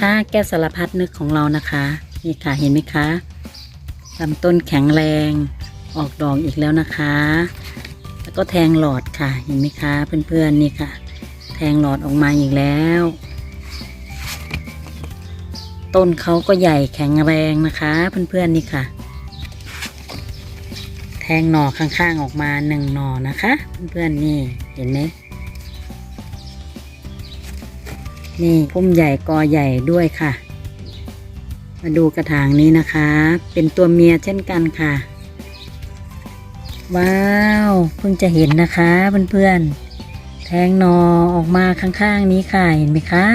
ค่ะแก้วสารพัดนึกของเรานะคะนี่ค่ะเห็นไหมคะลำต้นแข็งแรงออกดอกอีกแล้วนะคะ แล้วก็แทงหลอดค่ะเห็นไหมคะเพื่อนๆนี่ค่ะ แทงหลอดออกมาอีกแล้ว ต้นเขาก็ใหญ่แข็งแรงนะคะเพื่อนๆนี่ค่ะ แทงหน่อข้างๆออกมาหนึ่งหน่อนะคะ เพื่อนๆนี่เห็นไหม นี่พุ่มใหญ่กอใหญ่ด้วยค่ะ มาดูกระถางนี้นะคะ เป็นตัวเมียเช่นกันค่ะ ว้าว เพิ่งจะเห็นนะคะเพื่อนๆ แทงนอออกมาข้างๆนี้ค่ะ เห็นไหมคะ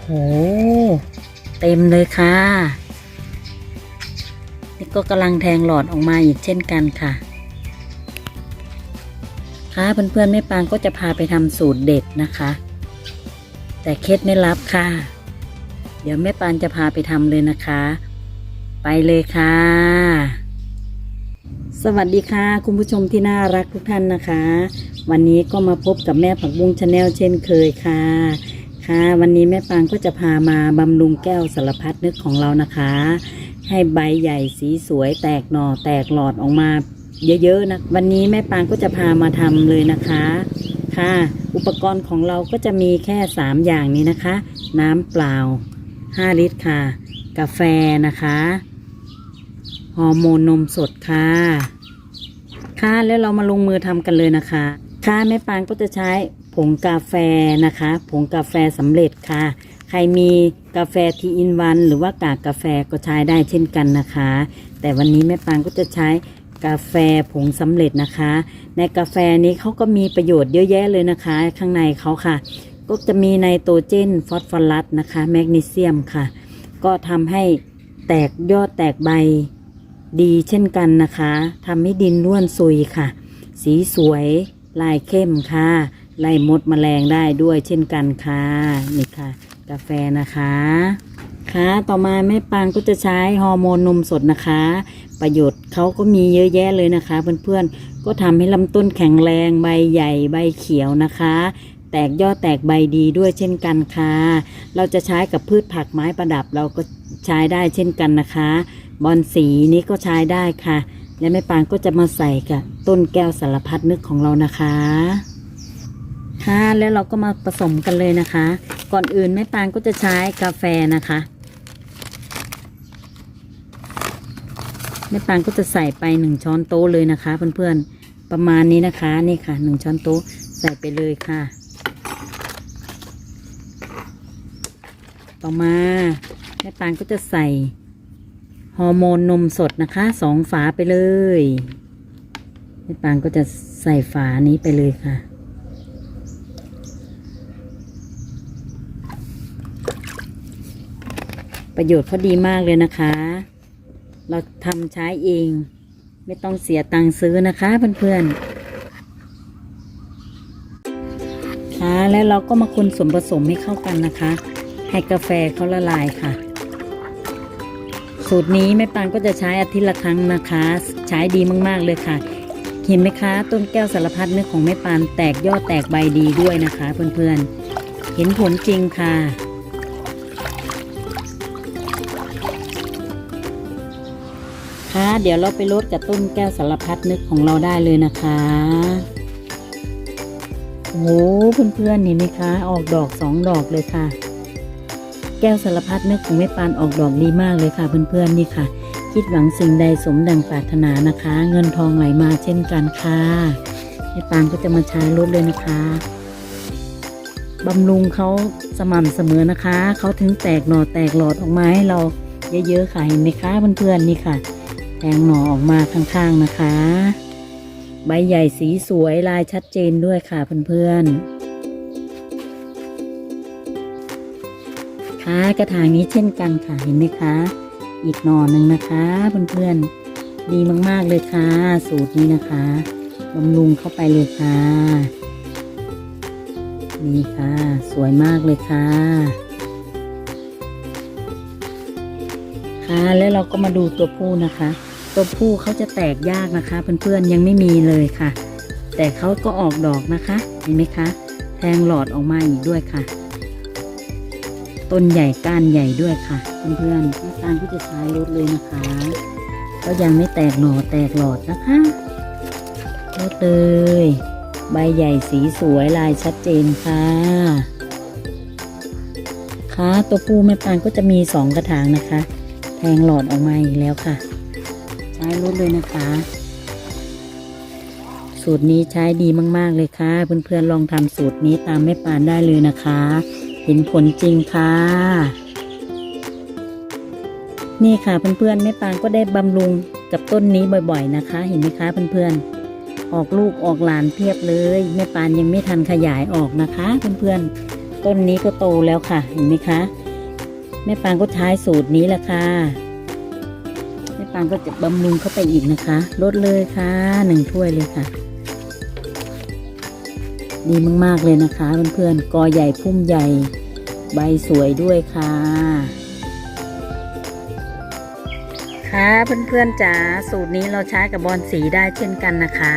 โห เต็มเลยค่ะ นี่ก็กำลังแทงหลอดออกมาอีกเช่นกันค่ะค่ะเพื่อนๆแม่ปางก็จะพาไปทำสูตรเด็ดนะคะ แต่เคล็ดไม่รับค่ะ เดี๋ยวแม่ปานจะพาไปทำเลยนะคะ ไปเลยค่ะ สวัสดีค่ะ คุณผู้ชมที่น่ารักทุกท่านนะคะ วันนี้ก็มาพบกับแม่ผักบุ้งชาแนลเช่นเคยค่ะ ค่ะ วันนี้แม่ปางก็จะพามาบำรุงแก้วสารพัดนึกของเรานะคะ ให้ใบใหญ่สีสวยแตกหน่อแตกหลอดออกมาเยอะๆนะ วันนี้แม่ปางก็จะพามาทำเลยนะคะ ค่ะ อุปกรณ์ของเราก็จะมีแค่ 3 อย่างนี้นะคะ น้ำเปล่า 5 ลิตรค่ะ กาแฟนะคะฮอร์โมนนมสดค่ะ ค่ะแล้วเรามาลงมือทำกันเลยนะคะ ค่ะแม่ปางก็จะใช้ผงกาแฟนะคะ ผงกาแฟสำเร็จค่ะ ใครมีกาแฟทีอินวัน หรือว่ากากกาแฟก็ใช้ได้เช่นกันนะคะ แต่วันนี้แม่ปางก็จะใช้ กาแฟผงสำเร็จนะคะ ในกาแฟนี้เขาก็มีประโยชน์เยอะแยะเลยนะคะ ข้างในเขาค่ะ ก็จะมีไนโตรเจน ฟอสฟอรัสนะคะ แมกนีเซียมค่ะ ก็ทำให้แตกยอดแตกใบดีเช่นกันนะคะทำให้ดินร่วนซุยค่ะ สีสวยลายเข้มค่ะไล่มดแมลงได้ด้วยเช่นกันค่ะนี่ค่ะ กาแฟนะคะ ต่อมาแม่ปางก็จะใช้ฮอร์โมนนมสดนะคะ ประโยชน์เขาก็มีเยอะแยะเลยนะคะ เพื่อนๆ ก็ทำให้ลำต้นแข็งแรงใบใหญ่ใบเขียวนะคะ แตกยอดแตกใบดีด้วยเช่นกันค่ะ เราจะใช้กับพืชผักไม้ประดับเราก็ใช้ได้เช่นกันนะคะ บอนสีนี้ก็ใช้ได้ค่ะ และแม่ปางก็จะมาใส่กับต้นแก้วสารพัดนึกของเรานะคะค่ะแล้วเราก็มาผสมกันเลยนะคะ ก่อนอื่นแม่ปางก็จะใช้กาแฟนะคะ แม่ปางก็จะใส่ไปหนึ่งช้อนโต๊ะเลยนะคะ เพื่อนๆ ประมาณนี้นะคะ นี่ค่ะหนึ่งช้อนโต๊ะใส่ไปเลยค่ะ ต่อมาแม่ปางก็จะใส่ฮอร์โมนนมสดนะคะสองฝาไปเลยแม่ปางก็จะใส่ฝานี้ไปเลยค่ะประโยชน์เขาดีมากเลยนะคะ เราทำใช้เอง ไม่ต้องเสียตังค์ซื้อนะคะเพื่อนๆค่ะแล้วเราก็มาคนส่วนผสมให้เข้ากันนะคะ ให้กาแฟเขาละลายค่ะ สูตรนี้แม่ปานก็จะใช้อาทิตย์ละครั้งนะคะ ใช้ดีมากๆเลยค่ะเห็นไหมคะ ต้นแก้วสารพัดนึกของแม่ปานแตกยอดแตกใบดีด้วยนะคะ เพื่อนๆ เห็นผลจริงค่ะ เดี๋ยวเราไปลดกับต้นแก้วสารพัดนึกของเราได้เลยนะคะโอ้โหเพื่อนๆเห็นไหมคะ ออกดอกสองดอกเลยค่ะ แก้วสารพัดนึกของแม่ปานออกดอกดีมากเลยค่ะ เพื่อนๆนี่ค่ะ คิดหวังสิ่งใดสมดังปรารถนานะคะ เงินทองไหลมาเช่นกันค่ะแม่ปานก็จะมาใช้ลดเลยนะคะบำรุงเขาสม่ำเสมอนะคะ เขาถึงแตกหน่อแตกหลอดออกมาให้เราเยอะๆค่ะเห็นไหมคะเพื่อนๆนี่ค่ะ งหน่อออกมาข้างๆนะคะ ใบใหญ่สีสวยลายชัดเจนด้วยค่ะเพื่อนๆค่ะกระถางนี้เช่นกันค่ะเห็นไหมคะ อีกหน่อหนึ่งนะคะเพื่อนๆดีมากๆเลยค่ะ สูตรนี้นะคะบำรุงเข้าไปเลยค่ะนี่ค่ะ สวยมากเลยค่ะค่ะแล้วเราก็มาดูตัวผู้นะคะ ตัวผู้เขาจะแตกยากนะคะ เพื่อนๆยังไม่มีเลยค่ะ แต่เขาก็ออกดอกนะคะเห็นไหมคะแทงหลอดออกมาอีกด้วยค่ะ ต้นใหญ่ก้านใหญ่ด้วยค่ะ เพื่อนๆแม่ปางก็จะใช้รถเลยนะคะ ก็ยังไม่แตกหน่อแตกหลอดนะคะรถเลยใบใหญ่สีสวยลายชัดเจนค่ะค่ะตัวผู้แม่ปางก็จะมีสองกระถางนะคะ แทงหลอดออกมาอีกแล้วค่ะ ใช้รถเลยนะคะ สูตรนี้ใช้ดีมาก ๆ เลยค่ะ เพื่อน ๆ ลองทำสูตรนี้ตามแม่ปานได้เลยนะคะ เห็นผลจริงค่ะ นี่ค่ะเพื่อน ๆ แม่ปานก็ได้บำรุงกับต้นนี้บ่อย ๆ นะคะ เห็นไหมคะเพื่อน ๆ ออกลูกออกหลานเพียบเลย แม่ปานยังไม่ทันขยายออกนะคะ เพื่อน ๆ ต้นนี้ก็โตแล้วค่ะ เห็นไหมคะ แม่ปานก็ใช้สูตรนี้แหละค่ะ แม่ปานก็จะบำรุงเข้าไปอีกนะคะ ลดเลยค่ะหนึ่งถ้วยเลยค่ะ ดีมากๆเลยนะคะเพื่อนๆกอใหญ่พุ่มใหญ่ ใบสวยด้วยค่ะ ค่ะเพื่อนๆจ๋าสูตรนี้เราใช้กับบอลสีได้เช่นกันนะคะ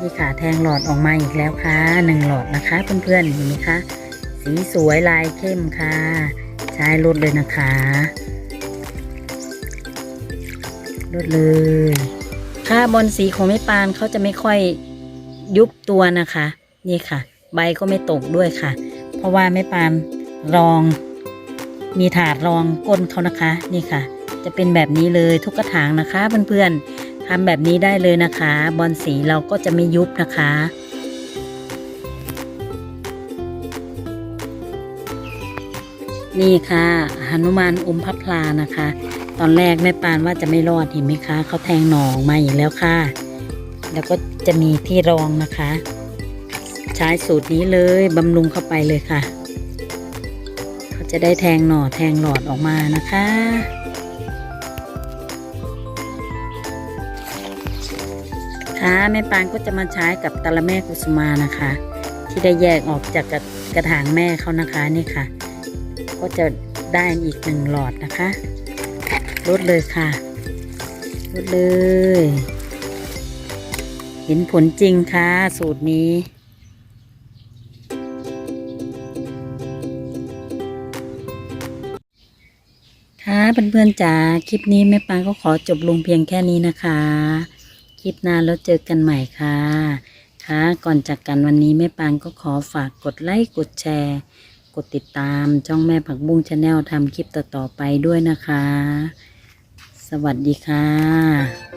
นี่ค่ะแทงหลอดออกมาอีกแล้วค่ะหนึ่งหลอดนะคะเพื่อนๆเห็นไหมคะสีสวยลายเข้มค่ะ ใช้ลดเลยนะคะ ลดเลยค่าบอลสีของแม่ปานเขาจะไม่ค่อยยุบตัวนะคะ นี่ค่ะ ใบก็ไม่ตกด้วยค่ะ เพราะว่าแม่ปานรอง มีถาดรองก้นเขานะคะ นี่ค่ะ จะเป็นแบบนี้เลยทุกกระถางนะคะเพื่อนๆทำแบบนี้ได้เลยนะคะ บอลสีเราก็จะไม่ยุบนะคะนี่ค่ะหนุมานอมพับพลานะคะ ตอนแรกแม่ปานว่าจะไม่รอดเห็นไหมคะเขาแทงหนองมาอีกแล้วค่ะ แล้วก็จะมีที่รองนะคะ ใช้สูตรนี้เลยบำรุงเข้าไปเลยค่ะ เขาจะได้แทงหน่อแทงหลอดออกมานะคะค่ะแม่ปานก็จะมาใช้กับตะละแม่กุสุมานะคะ ที่ได้แยกออกจากกระกระถางแม่เขานะคะนี่ค่ะ ก็จะได้อีกหนึ่งหลอดนะคะ ลดเลยค่ะลดเลย เห็นผลจริงค่ะ สูตรนี้ค่ะเพื่อนๆจ๋าคลิปนี้แม่ปางก็ขอจบลงเพียงแค่นี้นะคะ คลิปหน้าแล้วเจอกันใหม่ค่ะ ค่ะก่อนจากกันวันนี้แม่ปางก็ขอฝากกดไลค์กดแชร์ กดติดตามช่องแม่ผักบุ้งชาแนลทำคลิปต่อๆไปด้วยนะคะ สวัสดีค่ะ